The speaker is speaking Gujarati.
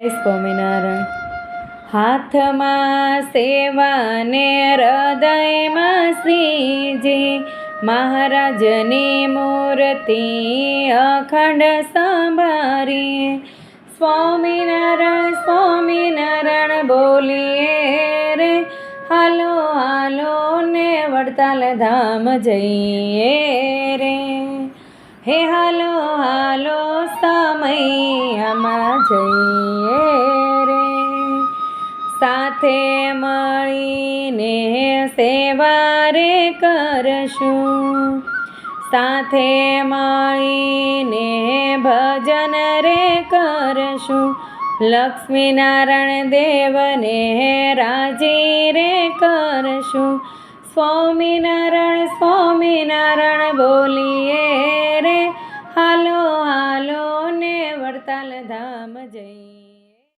સ્વામિનારાયણ. હાથમાં સેવાને હૃદયમાં શ્રીજી મહારાજની મૂર્તિ અખંડ સંભારી. સ્વામિનારાયણ સ્વામિનારાયણ બોલીએ રે, હાલો હાલો ને વડતાલ ધામ જઈએ રે. હે હાલો હાલો સમયમાં જઈએ રે. સાથે મળીને સેવા રે કરશું. સાથે મળીને ભજન રે કરશું. લક્ષ્મીનારાયણ દેવને રાજી રે કરશું. સ્વામિનારાયણ સ્વામિનારાયણ બોલીએ વડતાલ ધામ જઈ.